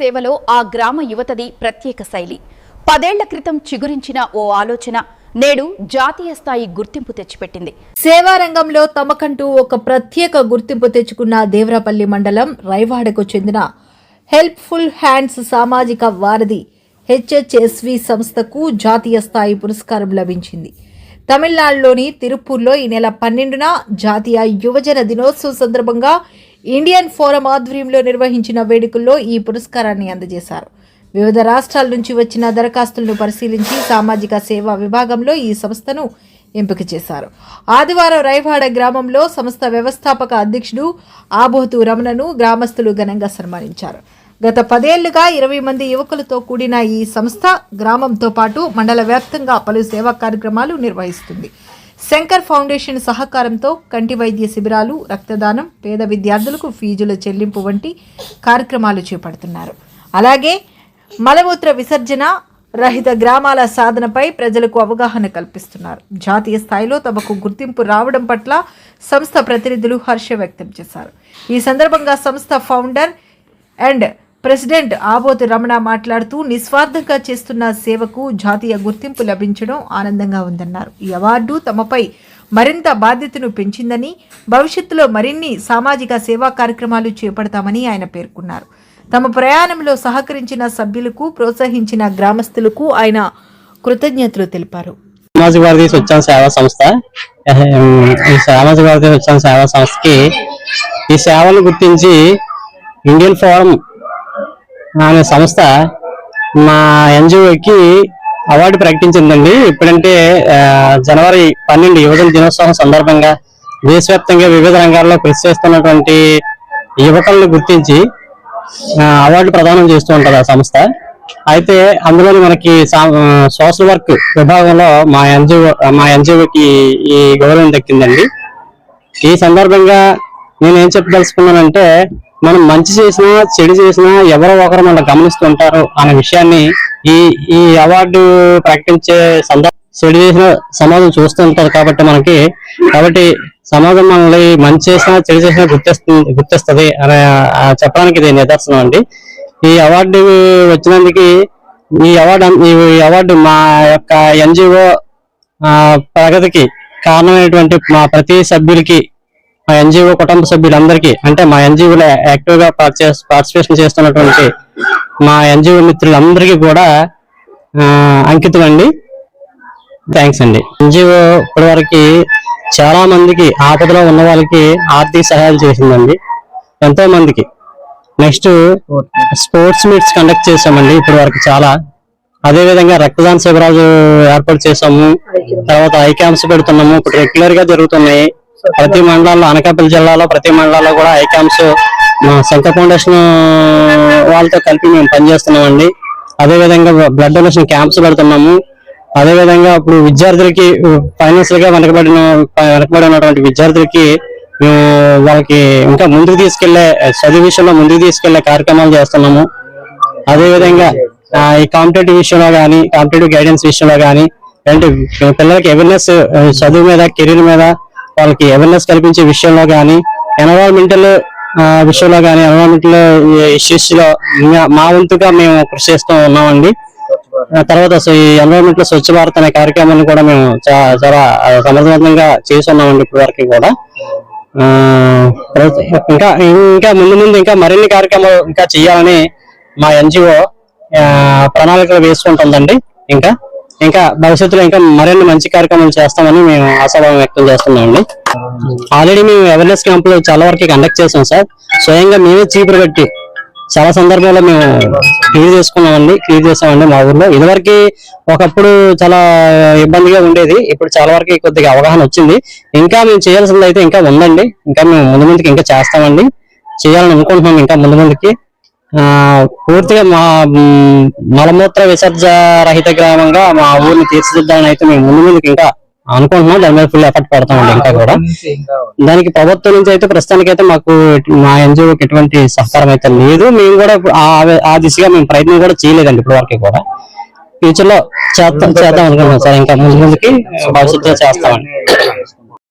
సేవలో ఆ గ్రామ యువతది ప్రత్యేక శైలి. పదేళ్ళ క్రితం చిగురించిన ఓ ఆలోచన నేడు జాతీయ స్థాయి గుర్తింపు తెచ్చిపెట్టింది. సేవా రంగంలో తమకంటూ ఒక ప్రత్యేక గుర్తింపు తెచ్చుకున్న దేవరాపల్లి మండలం రైవాడకు చెందిన హెల్ప్ఫుల్ హ్యాండ్స్ సామాజిక వారధి హెచ్హెచ్ఎస్వి సంస్థకు జాతీయ స్థాయి పురస్కారం లభించింది. తమిళనాడులోని తిరుపూర్లో ఈ నెల పన్నెండున జాతీయ యువజన దినోత్సవం సందర్భంగా ఇండియన్ ఫోరం ఆధ్వర్యంలో నిర్వహించిన వేడుకల్లో ఈ పురస్కారాన్ని అందజేశారు. వివిధ రాష్ట్రాల నుంచి వచ్చిన దరఖాస్తులను పరిశీలించి సామాజిక సేవా విభాగంలో ఈ సంస్థను ఎంపిక చేశారు. ఆదివారం రైవాడ గ్రామంలో సంస్థ వ్యవస్థాపక అధ్యక్షుడు ఆబోతు రమణను గ్రామస్తులు ఘనంగా సన్మానించారు. గత పదేళ్ళుగా ఇరవై మంది యువకులతో కూడిన ఈ సంస్థ గ్రామంతో పాటు మండల వ్యాప్తంగా పలు సేవా కార్యక్రమాలు నిర్వహిస్తుంది. శంకర్ ఫౌండేషన్ సహకారంతో కంటి వైద్య శిబిరాలు రక్తదానం పేద విద్యార్థులకు ఫీజుల చెల్లింపు వంటి కార్యక్రమాలు చేపడుతున్నారు. అలాగే మలమూత్ర విసర్జన రహిత గ్రామాల సాధనపై ప్రజలకు అవగాహన కల్పిస్తున్నారు. జాతీయ స్థాయిలో తమకు గుర్తింపు రావడం పట్ల సంస్థ ప్రతినిధులు హర్ష వ్యక్తం చేశారు. ఈ సందర్భంగా సంస్థ founder and president Abothi Ramana మాట్లాడుతూ నిస్వార్థంగా చేస్తున్న సేవకు జాతీయ గుర్తింపు లభించడం ఆనందంగా ఉందన్నారు. ఈ అవార్డు తమపై మరింత బాధ్యతను పెంచిందని భవిష్యత్తులో మరిన్ని సామాజిక సేవా కార్యక్రమాలు చేపడతామని ఆయన పేర్కొన్నారు. తమ ప్రయాణంలో సహకరించిన సభ్యులకు ప్రోత్సహించిన గ్రామస్తులకు ఆయన కృతజ్ఞతలు తెలిపారు. సామాజిక స్వచ్ఛంద సేవా సంస్థ. ఈ స్వచ్ఛంద సేవా సంస్థకి ఈ సేవలు గుర్తించి ఇండియన్ ఫోరం అనే సంస్థ మా ఎన్జిఓకి అవార్డు ప్రకటించిందండి. ఇప్పుడంటే జనవరి పన్నెండు యువజన దినోత్సవం సందర్భంగా దేశవ్యాప్తంగా వివిధ రంగాల్లో కృషి చేస్తున్నటువంటి యువకులను గుర్తించి అవార్డు ప్రదానం చేస్తూ ఉంటుంది ఆ సంస్థ. అయితే అందులోని మనకి సా- సోషల్ వర్క్ విభాగంలో మా ఎన్జిఓ మా ఎన్జిఓకి ఈ గౌరవం దక్కిందండి. ఈ సందర్భంగా నేను ఏం చెప్పదలుచుకున్నానంటే మనం మంచి చేసినా చెడు చేసినా ఎవరో ఒకరు మనం గమనిస్తుంటారు అనే విషయాన్ని ఈ ఈ అవార్డు ప్రకటించే సందర్భం చెడు చేసిన సమాజం చూస్తుంటారు కాబట్టి మనకి. కాబట్టి సమాజం మనల్ని మంచి చేసినా చెడు చేసినా గుర్తిస్తుంది గుర్తిస్తుంది అనే చెప్పడానికి ఇది నిదర్శనం అండి. ఈ అవార్డు వచ్చినందుకు ఈ అవార్డు ఈ అవార్డు మా యొక్క ఎన్జిఓ ప్రగతికి కారణమైనటువంటి మా ప్రతి సభ్యులకి మా ఎన్జిఓ కుటుంబ సభ్యులందరికీ అంటే మా ఎన్జిఓలో యాక్టివ్గా పార్టిసిపేషన్ చేస్తున్నటువంటి మా ఎన్జిఓ మిత్రులందరికీ కూడా అంకితం అండి థ్యాంక్స్ అండి. ఎన్జిఓ ఇప్పటివరకు చాలా మందికి ఆపదలో ఉన్న వాళ్ళకి ఆర్థిక సహాయాలు చేసిందండి. ఎంతో మందికి నెక్స్ట్ స్పోర్ట్స్ మీట్స్ కండక్ట్ చేసామండి ఇప్పటి వరకు చాలా. అదే విధంగా రక్తదాన శిబిరాలు ఏర్పాటు చేసాము తర్వాత ఐ క్యాంప్స్ పెడుతున్నాము. ఇప్పుడు రెగ్యులర్గా జరుగుతున్నాయి. ప్రతి మండలాల్లో అనకాపల్లి జిల్లాలో ప్రతి మండలాల్లో కూడా ఐ క్యాంప్స్ మా శంకర్ ఫౌండేషన్ వాళ్ళతో కలిపి మేము పనిచేస్తున్నామండి. అదే విధంగా బ్లడ్ డొనేషన్ క్యాంప్స్ పెడుతున్నాము. అదే విధంగా ఇప్పుడు విద్యార్థులకి ఫైనాన్షియల్గా వెనకబడిన వెనకబడి ఉన్నటువంటి విద్యార్థులకి మేము వాళ్ళకి ఇంకా ముందుకు తీసుకెళ్ళే చదువు విషయంలో ముందుకు తీసుకెళ్ళే కార్యక్రమాలు చేస్తున్నాము. అదే విధంగా ఈ కాంపిటేటివ్ విషయంలో కానీ కాంపిటేటివ్ గైడెన్స్ విషయంలో కానీ అంటే పిల్లలకి అవేర్నెస్ చదువు మీద కెరీర్ మీద వాళ్ళకి అవేర్నెస్ కల్పించే విషయంలో కానీ ఎన్విరాన్మెంటల్ విషయంలో కానీ ఎన్విరాన్మెంటల్ ఇష్యూస్లో ఇంకా మా వంతుగా మేము కృషి చేస్తూ ఉన్నామండి. తర్వాత ఈ ఎన్విరాన్మెంట్లో స్వచ్ఛ భారత్ అనే కార్యక్రమాన్ని కూడా మేము చాలా సమర్థవంతంగా చేస్తున్నామండి ఇప్పటివరకు ఇప్పటి వరకు కూడా ఇంకా ఇంకా ముందు ముందు ఇంకా మరిన్ని కార్యక్రమాలు ఇంకా చేయాలని మా ఎన్జిఓ ప్రణాళికలు వేసుకుంటుందండి. ఇంకా ఇంకా భవిష్యత్తులో ఇంకా మరిన్ని మంచి కార్యక్రమాలు చేస్తామని మేము ఆశాభావం వ్యక్తం చేస్తున్నామండి. ఆల్రెడీ మేము అవేర్నెస్ క్యాంపులు చాలా వరకు కండక్ట్ చేసాం సార్. స్వయంగా మేమే చీపురు పెట్టి చాలా సందర్భాల్లో మేము క్లియర్ చేసుకున్నామండి. క్లియర్ చేసామండి మా ఊర్లో. ఇదివరకు ఒకప్పుడు చాలా ఇబ్బందిగా ఉండేది. ఇప్పుడు చాలా వరకు కొద్దిగా అవగాహన వచ్చింది. ఇంకా మేము చేయాల్సింది అయితే ఇంకా ఉందండి. ఇంకా మేము ముందు ముందుకి ఇంకా చేస్తామండి. చేయాలని అనుకుంటున్నాం ఇంకా ముందు ముందుకి. పూర్తిగా మా మలమూత్ర విసర్జ రహిత గ్రామంగా మా ఊరిని తీర్చిదిద్దామని అయితే మేము ముందు ముందుకి ఇంకా అనుకుంటున్నాం. దాని మీద ఫుల్ ఎఫర్ట్ పెడతామండి ఇంకా కూడా. దానికి ప్రభుత్వం నుంచి అయితే ప్రస్తుతానికి అయితే మాకు మా ఎన్జిఓకి ఎటువంటి సహకారం అయితే లేదు. మేము కూడా ఆ దిశగా మేము ప్రయత్నం కూడా చేయలేదండి ఇప్పటి వరకు కూడా. ఫ్యూచర్లో చేద్దాం చేద్దాం అనుకుంటున్నాం సార్. ఇంకా ముందు ముందుకి భవిష్యత్తులో చేస్తామండి.